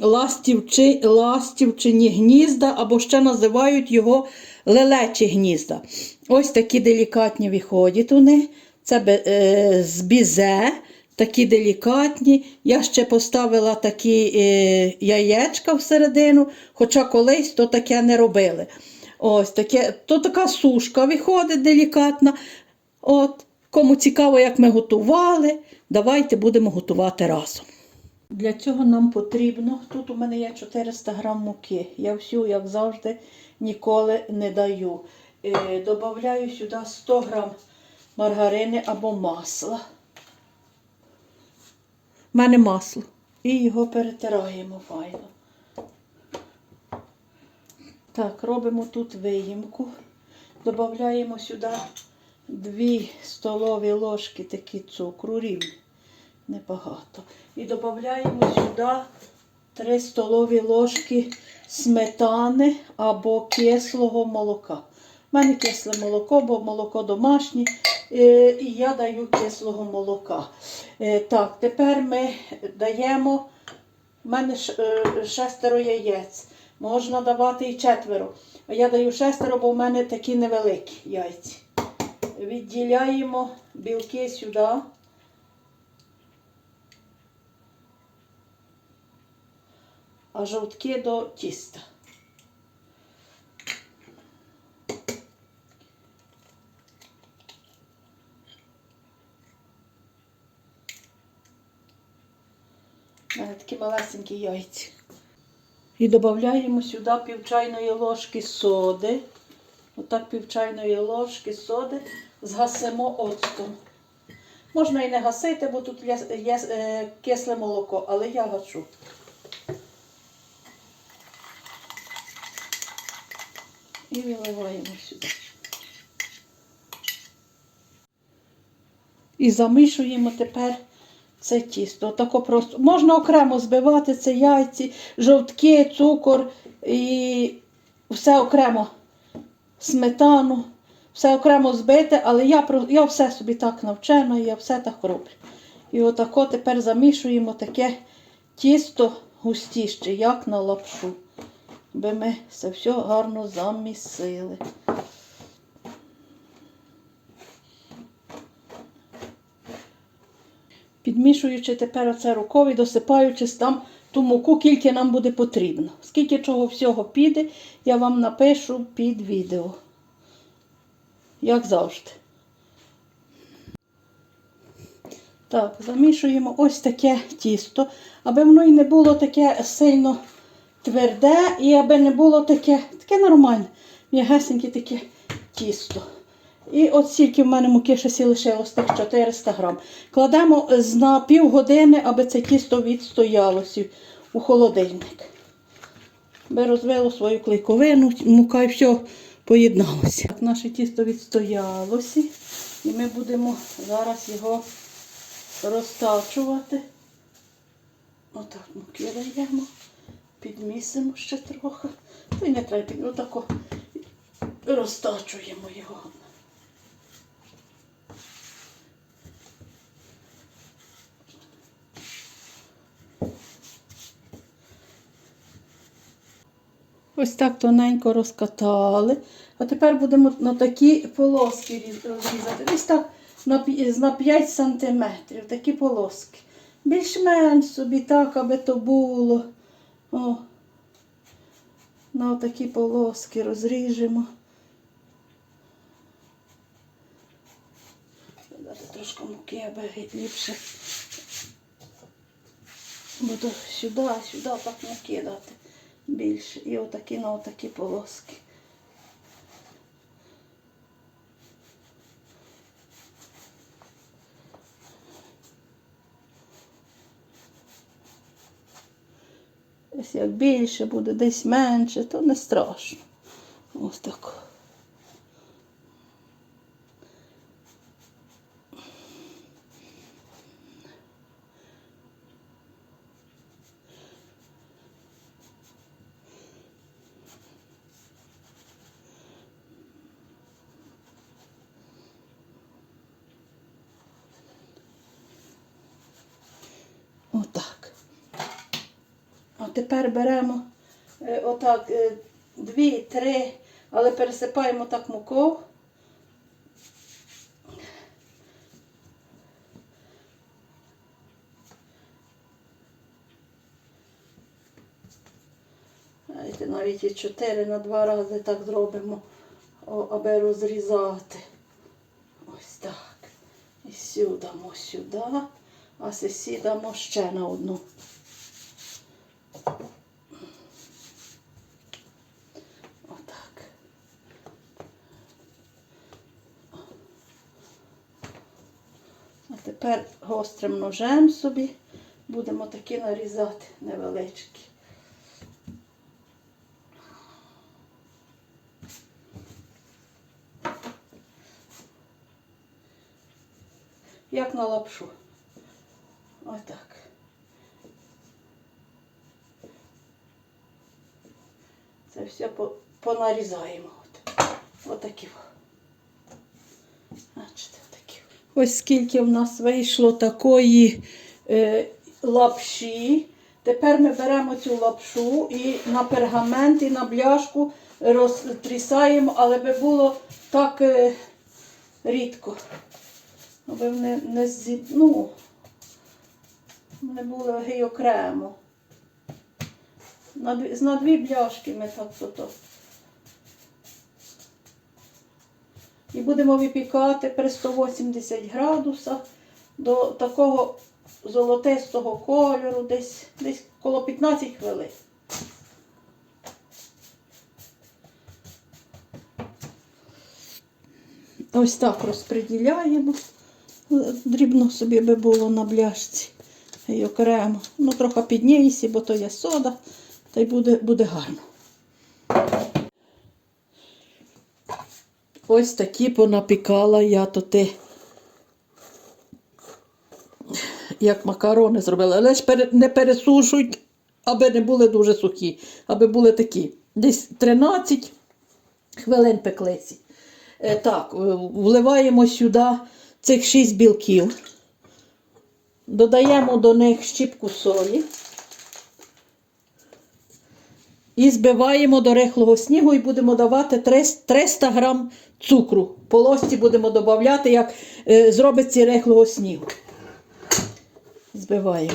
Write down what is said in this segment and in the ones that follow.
ластівчи, ластівчині гнізда, або ще називають його лелечі гнізда. Ось такі делікатні виходять вони. Це е, з бізе, такі делікатні. Я ще поставила такі е, яєчка всередину, хоча колись то таке не робили. Ось таке, то така сушка виходить делікатна. От, кому цікаво, як ми готували, давайте будемо готувати разом. Для цього нам потрібно, тут у мене є 400 грам муки. Я всю, як завжди, ніколи не даю. Е, добавляю сюди 100 грам маргарини або масла. У мене масло. І його перетираємо файно. Так, робимо тут виїмку. Додаємо сюди 2 столові ложки такі цукру рівні небагато. І додаємо сюди 3 столові ложки сметани або кислого молока. У мене кисле молоко, бо молоко домашнє, е, і я даю кислого молока. Е, Так, тепер ми даємо, у мене е, шестеро яєць. Можна давати і четверо. А я даю шестеро, бо в мене такі невеликі яйці. Відділяємо білки сюди. А жовтки до тіста. Такі малесенькі яйці. І додаємо сюди пів чайної ложки соди. Отак пів чайної ложки соди згасимо оцтом. Можна і не гасити, бо тут є, е, кисле молоко, але я гашу. І виливаємо сюди. І замішуємо тепер це тісто. Отако просто. Можна окремо збивати це яйці, жовтки, цукор і все окремо сметану, все окремо збити, але я, я все собі так навчена, я все так роблю. І отако тепер замішуємо таке тісто густіше, як на лапшу би ми це все гарно замісили. Підмішуючи тепер оце рукою, досипаючи там ту муку, скільки нам буде потрібно. Скільки чого всього піде, я вам напишу під відео. Як завжди. Так, замішуємо ось таке тісто, аби воно і не було таке сильно тверде і аби не було таке, таке нормальне, м'ягесеньке таке тісто. І от стільки в мене муки ще лишилось, так 400 грам. Кладемо на пів години, аби це тісто відстоялося у холодильник. Би розвело свою клейковину, мука і все поєдналося. Так, наше тісто відстоялося. І ми будемо зараз його розтачувати. Отак муки даємо. Підмісимо ще трохи. Та й не треба під отако розтачуємо його. Ось так тоненько розкатали. А тепер будемо на такі полоски розрізати. Десь так на, на 5 сантиметрів. Такі полоски. Більш-менш собі так, аби то було. О, на такі полоски розріжемо. Дати трошки муки, аби ліпше. Буду сюди, сюди так муки дати більше. І отакі на отакі полоски. Десь як більше буде, десь менше, то не страшно. Ось так. Тепер беремо е, отак е, дві, три, але пересипаємо так. Знаєте, навіть і чотири на два рази так зробимо, аби розрізати. Ось так. І сюди, сюди, а сесі ще на одну. Отак. А тепер гострим ножем собі будемо такі нарізати невеличкі. Як на лапшу. Отак. Це все понарізаємо. От. Отакі. во. Бачите, отакі. Ось скільки в нас вийшло такої е, лапші. Тепер ми беремо цю лапшу і на пергамент, і на бляшку розтрісаємо, але би було так е, рідко. Аби не, не зі... ну, не було гей окремо. На дві бляшки ми так то. І будемо випікати при 180 градусах до такого золотистого кольору, десь, десь коло 15 хвилин. Ось так розподіляємо. Дрібно собі би було на бляшці. І окремо. Ну, трохи піднійся, бо то є сода, та й буде, буде гарно. Ось такі понапікала я то ти. Як макарони зробила. Але ж не пересушують, аби не були дуже сухі, аби були такі. Десь 13 хвилин пеклиці. Е, Так, е, вливаємо сюди цих 6 білків. Додаємо до них щіпку солі. І збиваємо до рихлого снігу і будемо давати 300 300 грам цукру. По ложці будемо додавати, як е, зробиться рихлого снігу. Збиваємо.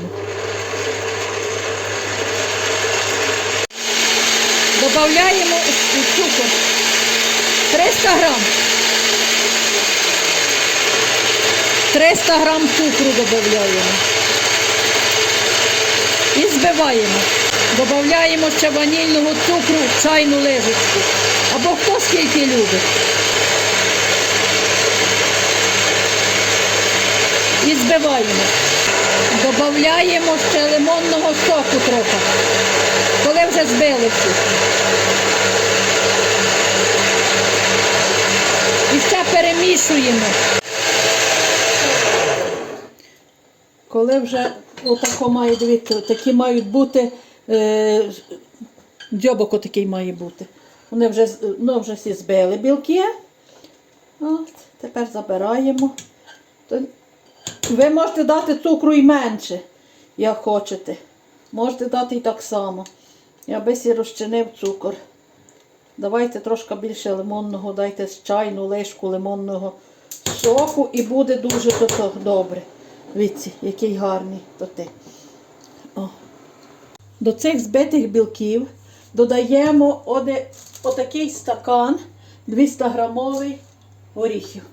Додаємо цукор. 300 грам. 300 грам цукру додаємо. І збиваємо. Додаємо ще ванільного цукру в чайну ложечку. Або хто скільки любить. І збиваємо. Додаємо ще лимонного соку трохи. Коли вже збили всі. І ще перемішуємо. Коли вже отако має дивіться, такі мають бути, е, дзьобок отакий має бути. Вони вже, ну, вже всі збили білки. От, тепер забираємо. Ви можете дати цукру і менше, як хочете. Можете дати і так само. Я би сі розчинив цукор. Давайте трошки більше лимонного, дайте чайну лишку лимонного соку і буде дуже то, то добре. Дивіться, який гарний то ти. О. До цих збитих білків додаємо отакий стакан 200 грамовий горіхів.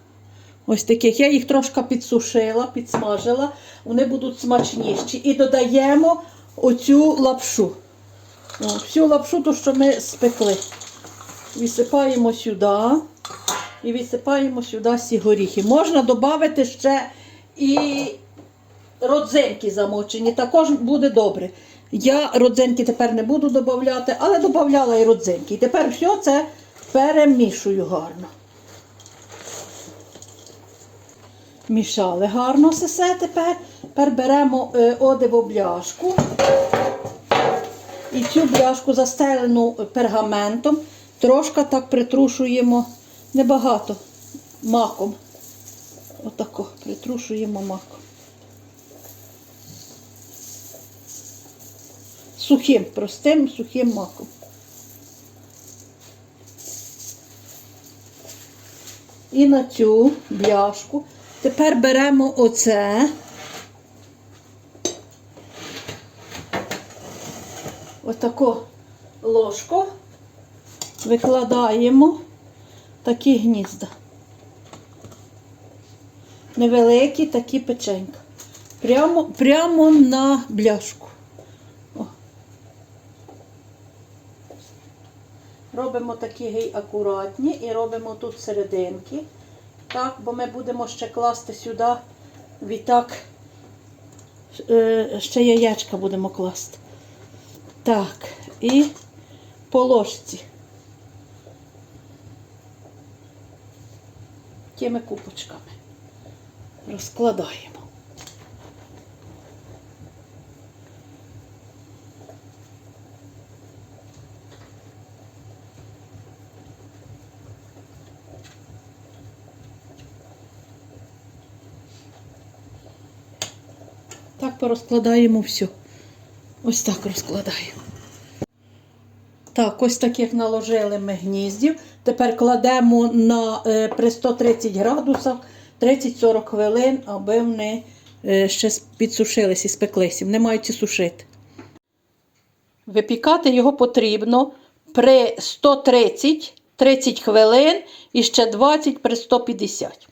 Ось таких. Я їх трошки підсушила, підсмажила. Вони будуть смачніші. І додаємо оцю лапшу. О, всю лапшу, ту, що ми спекли. Висипаємо сюди і висипаємо сюди всі горіхи. Можна додати ще і родзинки замочені, також буде добре. Я родзинки тепер не буду додати, але додавала і родзинки. І тепер все це перемішую гарно. Мішали гарно все тепер. Тепер беремо е, одиву бляшку. І цю бляшку застелену пергаментом, трошки так притрушуємо небагато маком. Отако притрушуємо маком. Сухим, простим сухим маком. І на цю бляшку. Тепер беремо оце. Отаку ложку викладаємо такі гнізда. Невеликі такі печенька. Прямо, прямо на бляшку. Робимо такі гей акуратні і робимо тут серединки. Так, бо ми будемо ще класти сюди відтак. е, Ще яєчка будемо класти. Так, і по ложці. Тими купочками розкладаємо. Так порозкладаємо все. Ось так розкладаємо. Так, ось таких наложили ми гніздів. Тепер кладемо на, е, при 130 градусах 30-40 хвилин, аби вони е, ще підсушились і спеклися. Вони мають сушити. Випікати його потрібно при 130 30 хвилин і ще 20 при 150.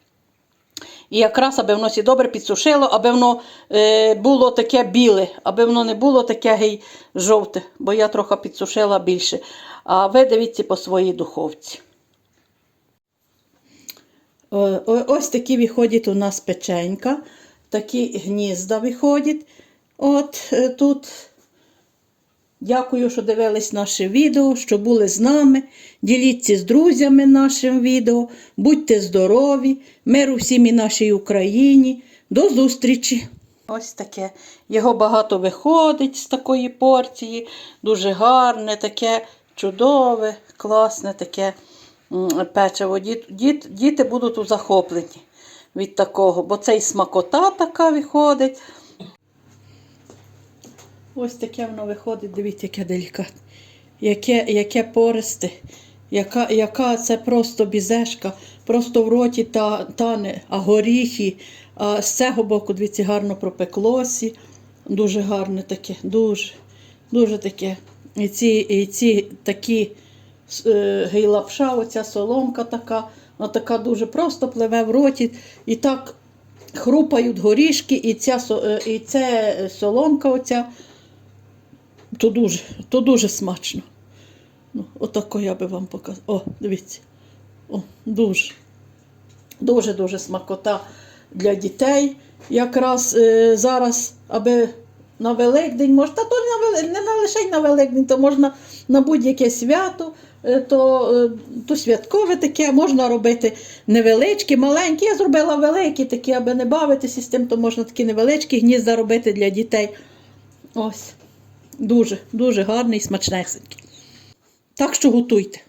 І якраз, аби воно сі добре підсушило, аби воно е, було таке біле, аби воно не було таке гей жовте, бо я трохи підсушила більше. А ви дивіться по своїй духовці. О- ось такі виходять у нас печенька, такі гнізда виходять. От е, тут. Дякую, що дивились наше відео, що були з нами. Діліться з друзями нашим відео. Будьте здорові, миру всім і нашій Україні. До зустрічі! Ось таке. Його багато виходить з такої порції. Дуже гарне, таке чудове, класне таке печиво. Діт, діт, діти будуть у захопленні від такого, бо це і смакота така виходить. Ось таке воно виходить, дивіться, яке делікатне. Яке, яке пористе, яка, яка це просто бізешка, просто в роті та, тане, а горіхи, а з цього боку, дивіться, гарно пропеклося. Дуже гарне таке, дуже, дуже таке. І ці, і ці такі е, гейлапша, оця соломка така, вона така дуже просто пливе в роті. І так хрупають горішки, і ця, е, і це соломка оця то дуже, то дуже смачно. Ну, отако я би вам показала. О, дивіться. О, дуже. Дуже-дуже смакота для дітей. Якраз е, зараз, аби на Великдень, може, та то не на, не лише на Великдень, то можна на будь-яке свято, е, то, е, то святкове таке, можна робити невеличкі, маленькі. Я зробила великі такі, аби не бавитися з тим, то можна такі невеличкі гнізда робити для дітей. Ось. Дуже, дуже гарний смачнесенький. Так що готуйте.